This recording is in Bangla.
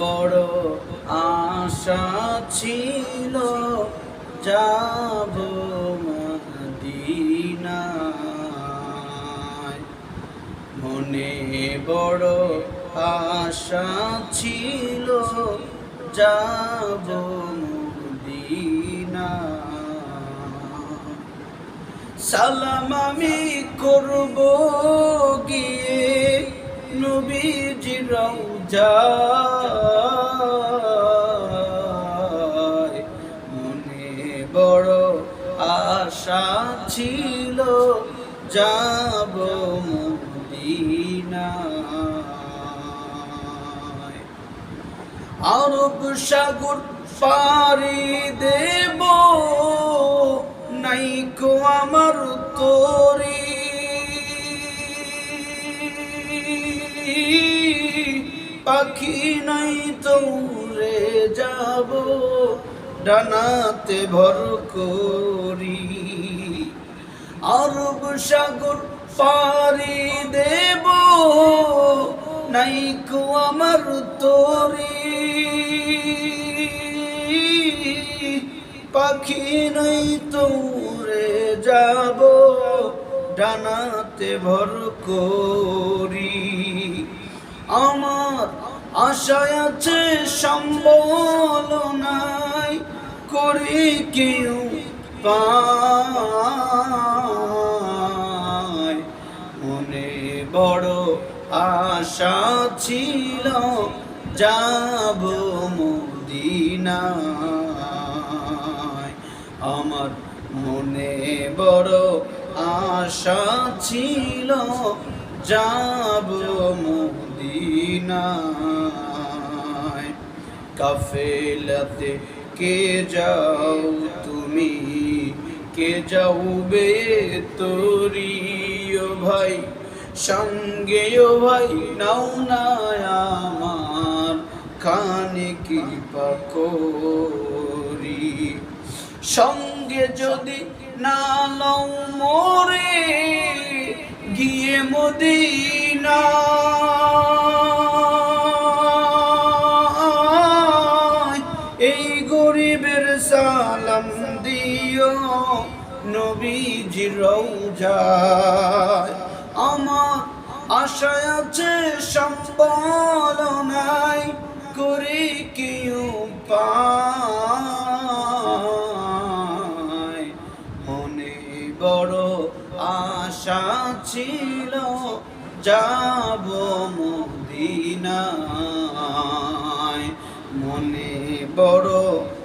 বড় আশা ছিল, যাব মনে বড় আশা ছিল, যাব সালাম আমি করব গিয়ে নবীজি রওজায় আশা ছিল, যাব আরব সাগর পারি দেব নাইকো আমার তোরি। পাখি নাই তোরে যাব, ডানাতে ভর করি। আরব সাগর পারি দেব। নাইকো আমার তোরি। পাখি নাই তোরে যাব, ডানাতে ভর করি। আমার আশায় আছে সম্বল নাই, করি কেউ পায়। মনে বড় আশা ছিল, যাব মদিনায়। আমার মনে বড় আশা ছিল, যাব মদিনায়। কাফেলাতে কে যাও তুমি? কে যাও বে তোরি ও ভাই? সঙ্গে ও ভাই, নাও না আমার খানে কি পাকরি সঙ্গে যদি না লও মোরে, গিয়ে মদিনা সালাম দিও নবীজি রওজায় আমার আশায় আছে সম্বল নাই করি পায়। মনে বড় আশা ছিল, যাব মদিনায়। মনে বড়